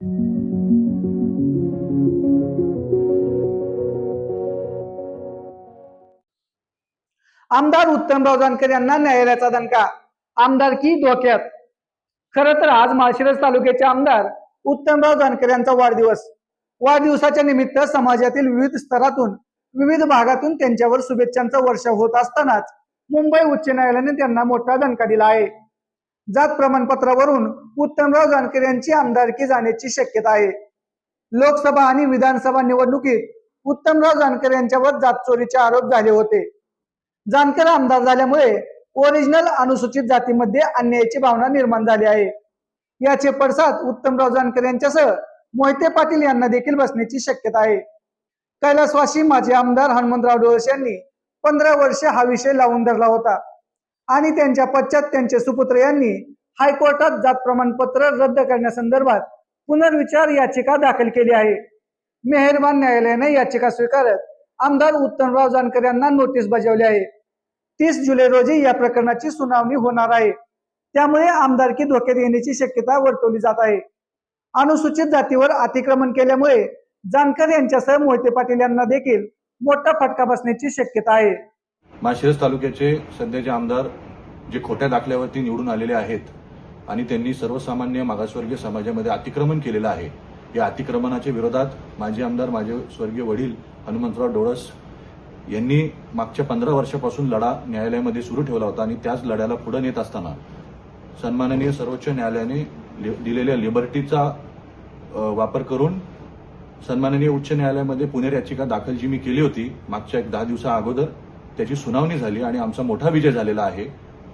आमदार उत्तमराव जानकर यांना न्यायालयाचा दणका. आमदारकी धोक्यात खर तर आज माळशिरस तालुक्याचे आमदार उत्तमराव जानकर यांचा वाढदिवस. वाढदिवसाच्या निमित्त समाजातील विविध स्तरातून विविध भागातून त्यांच्यावर शुभेच्छांचा वर्षाव होत असतानाच मुंबई उच्च न्यायालयाने त्यांना मोठा दणका दिला आहे. जात प्रमाणपत्रावरून उत्तमराव जानकर यांची आमदारकी जाण्याची शक्यता आहे. लोकसभा आणि विधानसभा निवडणुकीत उत्तमराव जानकर यांच्यावर जात चोरीचे आरोप झाले होते. जानकर आमदार झाल्यामुळे ओरिजिनल अनुसूचित जातीमध्ये अन्यायाची भावना निर्माण झाली आहे. याचे पडसाद उत्तमराव जानकर यांच्यासह मोहिते पाटील यांना देखील बसण्याची शक्यता आहे. कैलासवासी माजी आमदार हनुमंतराव डोळस यांनी पंधरा वर्ष हा विषय लावून धरला होता. आणि त्यांच्या पश्चात त्यांचे सुपुत्र यांनी हायकोर्टात जात प्रमाणपत्र रद्द करण्यासंदर्भात पुनर्विचार याचिका दाखल केली आहे. मेहरबान न्यायालयाने याचिका स्वीकारत आमदार उत्तमराव जानकर यांना नोटीस बजावली आहे. तीस जुलै रोजी या प्रकरणाची सुनावणी होणार आहे. त्यामुळे आमदारकी धोक्यात येण्याची शक्यता वर्तवली जात आहे. अनुसूचित जातीवर अतिक्रमण केल्यामुळे जानकर यांच्यासह मोहिते पाटील यांना देखील मोठा फटका बसण्याची शक्यता आहे. माळशिरस तालुक्याचे सध्याचे आमदार जे खोट्या दाखल्यावरती निवडून आलेले आहेत आणि त्यांनी सर्वसामान्य मागासवर्गीय समाजामध्ये अतिक्रमण केलेलं आहे या अतिक्रमणाच्या विरोधात माजी आमदार माझे स्वर्गीय वडील हनुमंतराव डोळस यांनी मागच्या पंधरा वर्षापासून लढा न्यायालयामध्ये सुरू ठेवला होता आणि त्याच लढ्याला पुढे नेत असताना सन्माननीय सर्वोच्च न्यायालयाने लि- दिलेल्या लिबर्टीचा वापर करून सन्माननीय उच्च न्यायालयामध्ये पुनर याचिका दाखल जी मी केली होती मागच्या एक दहा दिवसा अगोदर. त्याची सुनावणी झाली आणि आमचा मोठा विजय झालेला आहे.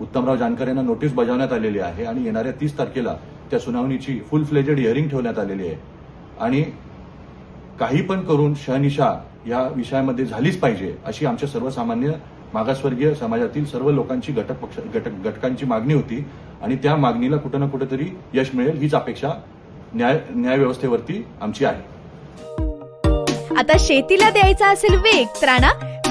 उत्तमराव जानकर यांना नोटीस बजावण्यात आलेली आहे आणि येणाऱ्या तीस तारखेला त्या सुनावणीची फुल फ्लेजेड हिअरिंग ठेवण्यात आलेली आहे. आणि काही पण करून शहनिशा या विषयामध्ये झालीच पाहिजे अशी आमच्या सर्वसामान्य मागासवर्गीय समाजातील सर्व लोकांची घटक पक्ष घटक घटकांची मागणी होती. आणि त्या मागणीला कुठं ना कुठेतरी यश मिळेल हीच अपेक्षा न्याय न्यायव्यवस्थेवरती आमची आहे. आता शेतीला द्यायचा असेल वेग तर